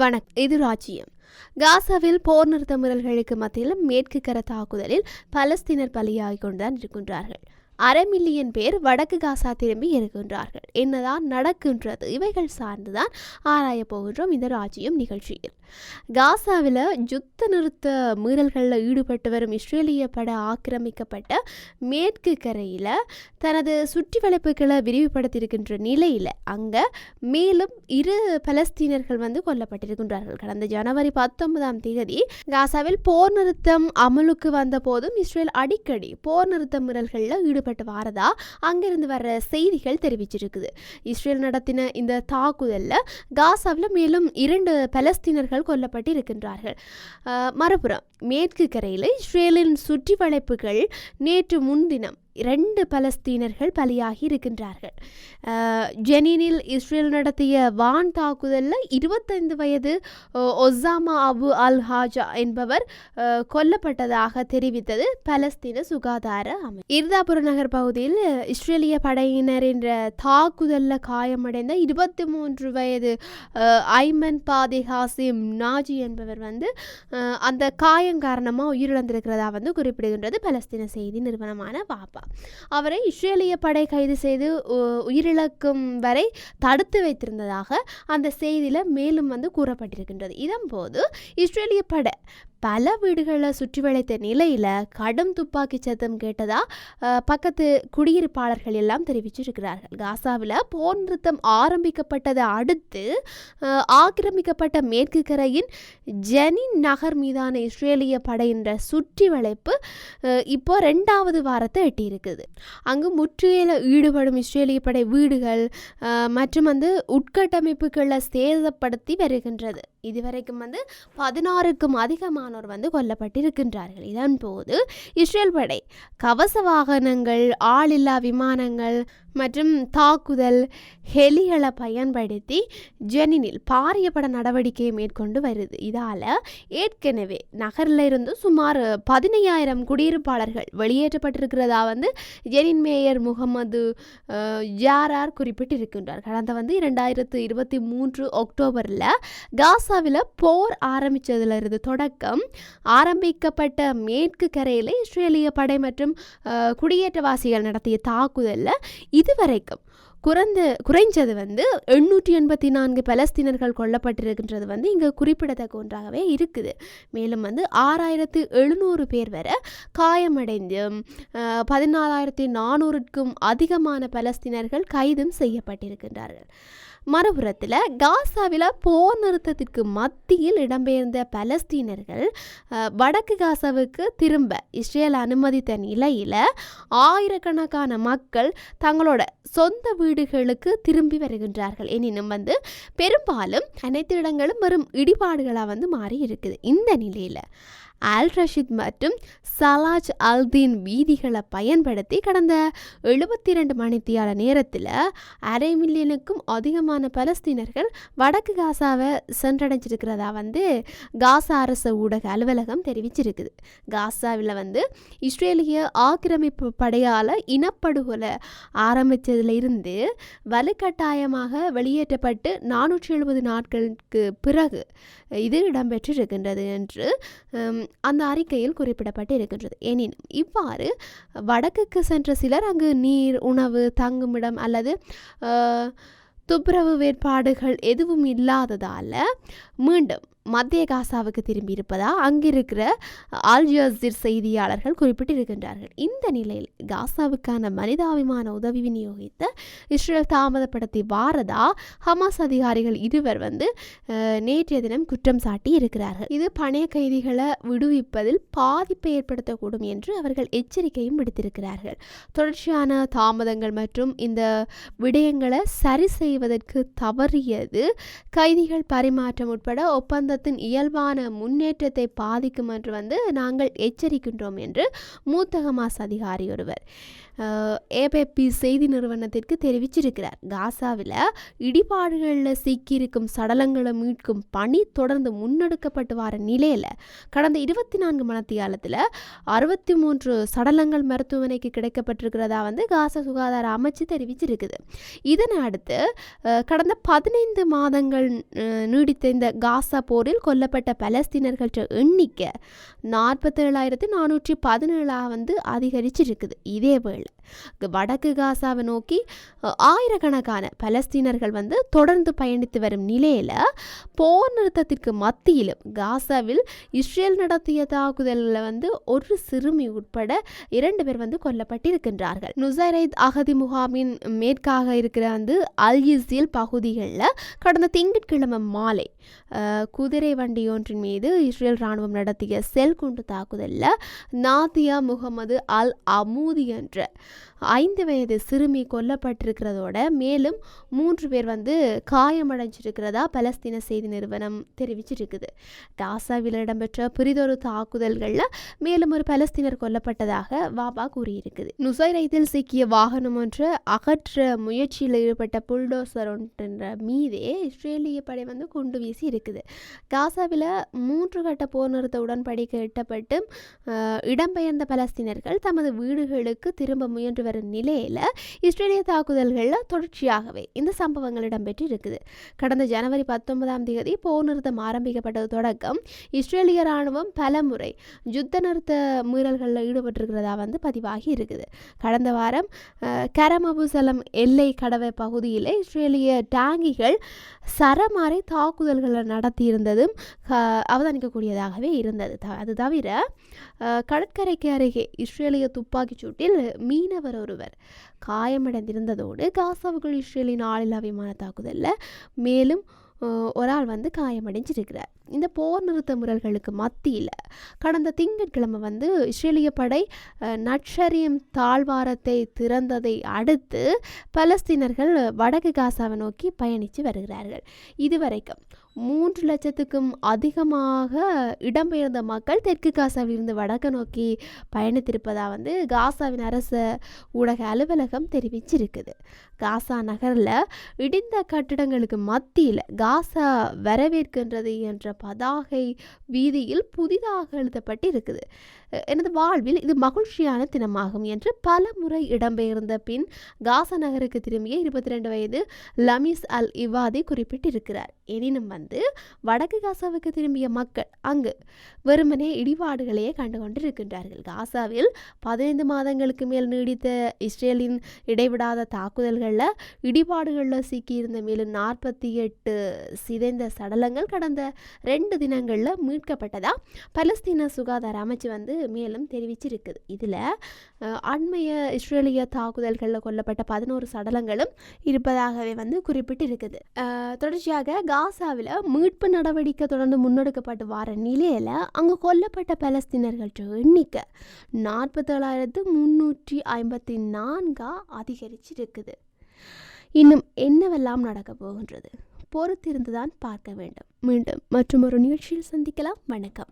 வணக்கம் இது ராஜ்யம் காசாவில் போர் நிறுத்த முறல்களுக்கு மத்தியில் மேற்கு கர தாக்குதலில் பலஸ்தீனர் பலியாகிக் கொண்டுதான் இருக்கின்றார்கள். அரை மில்லியன் பேர் வடக்கு காசா திரும்பி இருக்கின்றார்கள் என்னதான் நடக்கின்றது? இவைகள் சார்ந்துதான் ஆராயப் போகின்றோம் இந்த ராஜ்யம் நிகழ்ச்சியில். காசாவில் யுத்த நிறுத்த மீறல்களில் ஈடுபட்டு வரும் இஸ்ரேலிய பட ஆக்கிரமிக்கப்பட்ட மேற்கு கரையில் தனது சுற்றி வளைப்புகளை விரிவுபடுத்தியிருக்கின்ற நிலையில் அங்கே மேலும் இரு பலஸ்தீனர்கள் வந்து கொல்லப்பட்டிருக்கின்றார்கள். கடந்த ஜனவரி பத்தொன்பதாம் தேதி காசாவில் போர் நிறுத்தம் அமலுக்கு வந்த போதும் இஸ்ரேல் அடிக்கடி போர் நிறுத்த மீறல்களில் ஈடுபட்டு வாரதா அங்கிருந்து வர்ற செய்திகள் தெரிவிச்சிருக்குது. இஸ்ரேல் நடத்தின இந்த தாக்குதலில் காசாவில் மேலும் இரண்டு பலஸ்தீனர்கள் கொல்லப்பட்டு இருக்கின்றார்கள் மறுபுறம் மேற்கு கரையில் இஸ்ரேலின் சுற்றி வளைப்புகள் நேற்று முன்தினம் இரண்டு பலஸ்தீனர்கள் பலியாகி இருக்கின்றார்கள். ஜெனினில் இஸ்ரேல் நடத்திய வான் தாக்குதலில் இருபத்தைந்து வயது ஒசாமா அபு அல் ஹாஜா என்பவர் கொல்லப்பட்டதாக தெரிவித்தது பலஸ்தீன சுகாதார அமைப்பு. இர்தாபுர நகர் பகுதியில் இஸ்ரேலிய படையினர் என்ற தாக்குதலில் காயமடைந்த இருபத்தி மூன்று வயது ஐமன் பாதி ஹாசிம் நாஜி என்பவர் வந்து அந்த காயம் காரணமாக உயிரிழந்திருக்கிறதா வந்து குறிப்பிடுகின்றது பலஸ்தீன செய்தி நிறுவனமான வாபா அவரை இஸ்ரேலிய படை கைது செய்து உ- உயிரிழக்கும் வரை தடுத்து வைத்திருந்ததாக அந்த செய்தியில் மேலும் வந்து கூறப்பட்டிருக்கின்றது. இதன்போது இஸ்ரேலிய படை பல வீடுகளை சுற்றி வளைத்த நிலையில் கடும் துப்பாக்கி சத்தம் கேட்டதா பக்கத்து குடியிருப்பாளர்கள் எல்லாம் தெரிவிச்சிருக்கிறார்கள். காசாவில் போர் நிறுத்தம் ஆரம்பிக்கப்பட்டதை அடுத்து ஆக்கிரமிக்கப்பட்ட மேற்கு கரையின் ஜெனின் நகர் மீதான இஸ்ரேலிய படையின்ற சுற்றி வளைப்பு இப்போ ரெண்டாவது வாரத்தை எட்டியிருக்குது. அங்கு முற்றுகையில் ஈடுபடும் இஸ்ரேலிய படை வீடுகள் மற்றும் வந்து உட்கட்டமைப்புகளை சேதப்படுத்தி வருகின்றது. இதுவரைக்கும் வந்து பதினாறுக்கும் அதிகமானோர் வந்து கொல்லப்பட்டிருக்கின்றார்கள். இதன் போது இஸ்ரேல் படை கவச வாகனங்கள் ஆளில்லா விமானங்கள் மற்றும் தாக்குதல் ஹெலிகளை பயன்படுத்தி ஜெனினில் பாரியப்பட நடவடிக்கையை மேற்கொண்டு வருது. இதால் ஏற்கனவே நகரில் இருந்து சுமார் பதினையாயிரம் குடியிருப்பாளர்கள் வெளியேற்றப்பட்டிருக்கிறதா வந்து ஜெனின் மேயர் முகமது ஜாரார் குறிப்பிட்டிருக்கின்றார். கடந்த வந்து இரண்டாயிரத்து இருபத்தி மூன்று அக்டோபரில் காசாவில் போர் ஆரம்பித்ததிலிருந்து தொடக்கம் ஆரம்பிக்கப்பட்ட மேற்கு கரையில் இஸ்ரேலிய படை மற்றும் குடியேற்றவாசிகள் நடத்திய தாக்குதலில் இதுவரைக்கும் குறைந்த குறைஞ்சது வந்து எண்ணூற்றி எண்பத்தி நான்கு பலஸ்தீனர்கள் கொல்லப்பட்டிருக்கின்றது வந்து இங்கே குறிப்பிடத்தக்க ஒன்றாகவே இருக்குது. மேலும் வந்து ஆறாயிரத்து எழுநூறு பேர் வரை காயமடைந்து பதினாலாயிரத்தி நானூறுக்கும் அதிகமான பலஸ்தீனர்கள் கைதும் செய்யப்பட்டிருக்கின்றார்கள். மறுபுறத்தில் காசாவில் போர் நிறுத்தத்திற்கு மத்தியில் இடம்பெயர்ந்த பலஸ்தீனர்கள் வடக்கு காசாவுக்கு திரும்ப இஸ்ரேல் அனுமதித்த நிலையில் ஆயிரக்கணக்கான மக்கள் தங்களோட சொந்த வீடுகளுக்கு திரும்பி வருகின்றார்கள். எனினும் வந்து பெரும்பாலும் அனைத்து இடங்களும் வெறும் இடிபாடுகளாக வந்து மாறி இருக்குது இந்த நிலையில் அல் ரஷீத் மற்றும் சலாஜ் அல்தீன் வீதிகளை பயன்படுத்தி கடந்த எழுபத்தி ரெண்டு மணித்தியால நேரத்தில் அரை மில்லியனுக்கும் அதிகமான பலஸ்தீனர்கள் வடக்கு காசாவை சென்றடைஞ்சிருக்கிறதா வந்து காசா அரச ஊடக அலுவலகம் தெரிவிச்சிருக்குது. காசாவில் வந்து இஸ்ரேலிய ஆக்கிரமிப்பு படையால் இனப்படுகொலை ஆரம்பித்ததுல இருந்து வலுக்கட்டாயமாக வெளியேற்றப்பட்டு நானூற்றி எழுபது நாட்களுக்கு பிறகு இது இடம்பெற்றிருக்கின்றது என்று அந்த அறிக்கையில் குறிப்பிடப்பட்டு இருக்கின்றது எனினும் இவ்வாறு வடக்குக்கு சென்ற சிலர் அங்கு நீர் உணவு தங்குமிடம் அல்லது துப்புரவு வேட்பாடுகள் எதுவும் இல்லாததால் மீண்டும் மத்திய காசாவுக்கு திரும்பியிருப்பதா? அங்கிருக்கிற அல் செய்தியாளர்கள் குறிப்பிட்டிருக்கின்றார்கள். இந்த நிலையில் காசாவுக்கான மனிதாபிமான உதவி விநியோகித்த இஸ்ரேல் தாமதப்படுத்தி வாரதா? ஹமாஸ் அதிகாரிகள் இருவர் வந்து நேற்றைய தினம் குற்றம் சாட்டி இருக்கிறார்கள். இது பணைய கைதிகளை விடுவிப்பதில் பாதிப்பை ஏற்படுத்தக்கூடும் என்று அவர்கள் எச்சரிக்கையும் விடுத்திருக்கிறார்கள். தொடர்ச்சியான தாமதங்கள் மற்றும் இந்த விடயங்களை சரி செய்வதற்கு தவறியது கைதிகள் பரிமாற்றம் உட்பட ஒப்பந்த சமூகத்தின் இயல்பான முன்னேற்றத்தை பாதிக்கும் என்று வந்து நாங்கள் எச்சரிக்கின்றோம் என்று மூத்த ஹமாஸ் அதிகாரி ஒருவர். ஏபிபி செய்தி நிறுவனத்திற்கு தெரிவிச்சிருக்கிறார். காசாவில் இடிபாடுகளில் சிக்கியிருக்கும் சடலங்களை மீட்கும் பணி தொடர்ந்து முன்னெடுக்கப்பட்டு வர நிலையில் கடந்த இருபத்தி நான்கு மணத்தியாலத்தில் அறுபத்தி மூன்று சடலங்கள் மருத்துவமனைக்கு கிடைக்கப்பட்டிருக்கிறதா வந்து காசா சுகாதார அமைச்சு தெரிவிச்சிருக்குது. இதனை அடுத்து கடந்த பதினைந்து மாதங்கள் நீடித்த இந்த காசா போரில் கொல்லப்பட்ட பலஸ்தீனர்கள் எண்ணிக்கை நாற்பத்தேழாயிரத்து நானூற்றி பதினேழாக வந்து அதிகரிச்சிருக்குது. இதே வேளை வடக்கு காசாவை நோக்கி ஆயிரக்கணக்கான பலஸ்தீனர்கள் வந்து தொடர்ந்து பயணித்து வரும் நிலையில் போர் நிறுத்தத்திற்கு மத்தியிலும் காசாவில் இஸ்ரேல் நடத்திய தாக்குதலில் வந்து ஒரு சிறுமி உட்பட இரண்டு பேர் வந்து கொல்லப்பட்டிருக்கின்றார்கள். நுசரைத் அகதி முகாமின் மேற்காக இருக்கிற வந்து அல்யிசில் பகுதிகளில் கடந்த திங்கட்கிழமை மாலை குதிரை வண்டி ஒன்றின் மீது இஸ்ரேல் ராணுவம் நடத்திய செல் குண்டு தாக்குதலில் நாதியா முகமது அல் அமூதி என்ற ஐந்து வயது சிறுமி கொல்லப்பட்டிருக்கிறதோட மேலும் மூன்று பேர் வந்து காயமடைஞ்சிருக்கிறதா பலஸ்தீன செய்தி நிறுவனம் தெரிவிச்சிருக்குது. காசாவில் இடம்பெற்ற பிரிதொரு தாக்குதல்களில் மேலும் ஒரு பலஸ்தீனர் கொல்லப்பட்டதாக வாபா கூறியிருக்குது. நுசைரைத்தில் சிக்கிய வாகனம் ஒன்று அகற்ற முயற்சியில் ஈடுபட்ட புல்டோசர் ஒன்றின்ற மீதே இஸ்ரேலிய படை வந்து குண்டு வீசி இருக்குது. காசாவில் மூன்று கட்ட போர் நிறுத்த உடன்படிக்கை எட்டப்பட்டு இடம்பெயர்ந்த பலஸ்தீனர்கள் தமது வீடுகளுக்கு திரும்ப முயன்று வரும் நிலையில் இஸ்ரேலிய தாக்குதல்களில் தொடர்ச்சியாகவே இந்த சம்பவங்கள் இடம்பெற்று இருக்குது கடந்த ஜனவரி பத்தொன்பதாம் தேதி போர் நிறுத்தம் ஆரம்பிக்கப்பட்டது தொடக்கம் இஸ்ரேலிய ராணுவம் பல முறை யுத்த நிறுத்த மீறல்களில் ஈடுபட்டிருக்கிறதா வந்து பதிவாகி இருக்குது. கடந்த வாரம் கரமபுசலம் எல்லை கடவை பகுதியில் இஸ்ரேலிய டாங்கிகள் சரமாரி தாக்குதல்களை நடத்தியிருந்ததும் அவதானிக்கக்கூடியதாகவே இருந்தது. த- அது தவிர கடற்கரைக்கு அருகே இஸ்ரேலிய துப்பாக்கிச் சூட்டில் மீனவர் ஒருவர். காயமடைந்திருந்ததோடு காசாவுக்குள் இஸ்ரேலின் ஆளில்லா விமான தாக்குதலில் மேலும் ஒரு ஆள் வந்து காயமடைஞ்சிருக்கிறார். இந்த போர் நிறுத்த முறல்களுக்கு மத்தியில் கடந்த திங்கட்கிழமை வந்து இஸ்ரேலிய படை நட்சரியம் தாழ்வாரத்தை திறந்ததை அடுத்து பலஸ்தீனர்கள் வடக்கு காசாவை நோக்கி பயணித்து வருகிறார்கள். இதுவரைக்கும் மூன்று லட்சத்துக்கும் அதிகமாக இடம்பெயர்ந்த மக்கள் தெற்கு காசாவிலிருந்து வடக்கு நோக்கி பயணித்திருப்பதாக வந்து காசாவின் அரச ஊடக அலுவலகம் தெரிவிச்சிருக்குது. காசா நகரில் இடிந்த கட்டிடங்களுக்கு மத்தியில் காசா வரவேற்கின்றது என்ற பதாகை வீதியில் புதிதாக எழுதப்பட்டு இருக்குது எனது வாழ்வில் இது மகிழ்ச்சியான தினமாகும் என்று பல முறை இடம்பெயர்ந்த பின் காசா நகருக்கு திரும்பிய இருபத்தி ரெண்டு வயது லமிஸ் அல் இவாதி குறிப்பிட்டிருக்கிறார். எனினும் வந்து வடக்கு காசாவுக்கு திரும்பிய மக்கள் அங்கு வெறுமனே இடிபாடுகளையே கண்டுகொண்டிருக்கின்றார்கள். காசாவில் பதினைந்து மாதங்களுக்கு மேல் நீடித்த இஸ்ரேலின் இடைவிடாத தாக்குதல்களில் இடிபாடுகளில் சிக்கியிருந்த மேலும் நாற்பத்தி எட்டு சிதைந்த சடலங்கள் கடந்த ரெண்டு தினங்களில் மீட்கப்பட்டதாக பலஸ்தீன சுகாதார அமைச்சு வந்து மேலும் தெரிவிச்சிருக்குது. இதில் அண்மைய இஸ்ரேலிய தாக்குதல்களில் கொல்லப்பட்ட பதினோரு சடலங்களும் இருப்பதாகவே வந்து குறிப்பிட்டிருக்குது. இருக்குது தொடர்ச்சியாக காசாவில் மீட்பு நடவடிக்கை தொடர்ந்து முன்னெடுக்கப்பட்டு வர நிலையில் அங்கு கொல்லப்பட்ட பலஸ்தீனர்கள் எண்ணிக்கை நாற்பத்தேழாயிரத்து முந்நூற்றி ஐம்பத்தி நான்கா அதிகரிச்சிருக்குது. இன்னும் என்னவெல்லாம் நடக்கப் போகின்றது? பொறுத்திருந்துதான் பார்க்க வேண்டும். மீண்டும் மற்றும் ஒரு நிகழ்ச்சியில் சந்திக்கலாம். வணக்கம்.